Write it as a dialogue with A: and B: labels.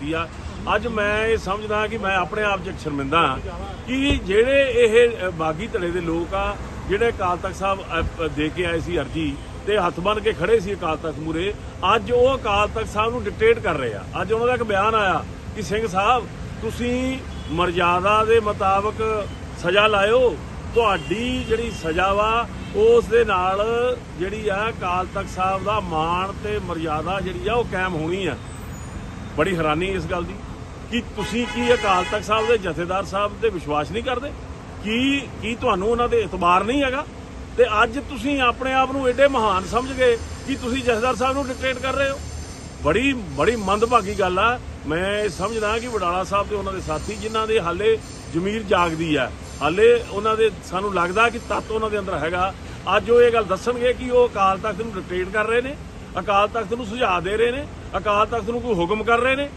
A: ਕੀਤੀ ਆ। ਅੱਜ ਮੈਂ ਇਹ ਸਮਝਦਾ ਕਿ ਮੈਂ ਆਪਣੇ ਆਪ 'ਚ ਸ਼ਰਮਿੰਦਾ ਹਾਂ ਕਿ ਜਿਹੜੇ ਇਹ ਬਾਗੀ ਧੜੇ ਦੇ ਲੋਕ ਆ, ਜਿਹੜੇ ਅਕਾਲ ਤਖਤ ਸਾਹਿਬ ਦੇ ਕੇ ਆਏ ਸੀ ਅਰਜੀ ਤੇ ਹੱਥ ਬੰਨ ਕੇ ਖੜੇ ਸੀ ਅਕਾਲ ਤਖਤ ਮੂਰੇ ਅੱਜ ਉਹ ਅਕਾਲ ਤਖਤ ਸਾਹਿਬ ਨੂੰ ਡਿਕਟੇਟ ਕਰ ਰਹੇ ਆ। ਅੱਜ ਉਹਨਾਂ ਦਾ ਇੱਕ ਬਿਆਨ ਆਇਆ ਕਿ ਸਿੰਘ ਸਾਹਿਬ, ਤੁਸੀਂ ਮਰਜ਼ਾਦਾ ਦੇ ਮੁਤਾਬਕ ਸਜ਼ਾ ਲਾਇਓ, ਤੁਹਾਡੀ ਜਿਹੜੀ ਸਜ਼ਾ ਵਾ, ਉਸ ਦੇ ਨਾਲ ਜਿਹੜੀ ਆ ਅਕਾਲ ਤਖਤ ਸਾਹਿਬ ਦਾ ਮਾਣ ਤੇ ਮਰਜ਼ਾਦਾ ਜਿਹੜੀ ਆ ਉਹ ਕਾਇਮ ਹੋਣੀ ਆ। ਬੜੀ ਹੈਰਾਨੀ ਇਸ ਗੱਲ ਦੀ, ਕਿ ਤੁਸੀਂ ਕੀ ਅਕਾਲ ਤਖਤ ਸਾਹਿਬ ਦੇ ਜਥੇਦਾਰ ਸਾਹਿਬ ਤੇ ਵਿਸ਼ਵਾਸ ਨਹੀਂ ਕਰਦੇ? ਕੀ ਕੀ ਤੁਹਾਨੂੰ ਉਹਨਾਂ ਦੇ ਇਤਬਾਰ ਨਹੀਂ ਹੈਗਾ? ਤੇ ਅੱਜ ਤੁਸੀਂ ਆਪਣੇ ਆਪ ਨੂੰ ਐਡੇ ਮਹਾਨ ਸਮਝ ਗਏ ਕਿ ਤੁਸੀਂ ਜਥੇਦਾਰ ਸਾਹਿਬ ਨੂੰ ਡਿਕਟੇਟ ਕਰ ਰਹੇ ਹੋ? ਬੜੀ ਬੜੀ ਮੰਦਭਾਗੀ ਗੱਲ ਆ। ਮੈਂ ਇਹ ਸਮਝਦਾ ਕਿ ਵਡਾਲਾ ਸਾਹਿਬ ਤੇ ਉਹਨਾਂ ਦੇ ਸਾਥੀ, ਜਿਨ੍ਹਾਂ ਦੇ ਹਾਲੇ ਜ਼ਮੀਰ ਜਾਗਦੀ ਆ, ਹਾਲੇ ਉਹਨਾਂ ਦੇ ਸਾਨੂੰ ਲੱਗਦਾ ਕਿ ਤੱਤ ਉਹਨਾਂ ਦੇ ਅੰਦਰ ਹੈਗਾ। ਅੱਜ ਉਹ ਇਹ ਗੱਲ ਦੱਸਣਗੇ ਕਿ ਉਹ ਅਕਾਲ ਤਖਤ ਨੂੰ ਡਿਕਟੇਟ ਕਰ ਰਹੇ ਨੇ, ਅਕਾਲ ਤਖਤ ਨੂੰ ਸੁਝਾਅ ਦੇ ਰਹੇ ਨੇ। ਅਕਾਲ ਤਖਤ ਨੂੰ ਕੋਈ ਹੁਕਮ ਕਰ ਰਹੇ ਨੇ?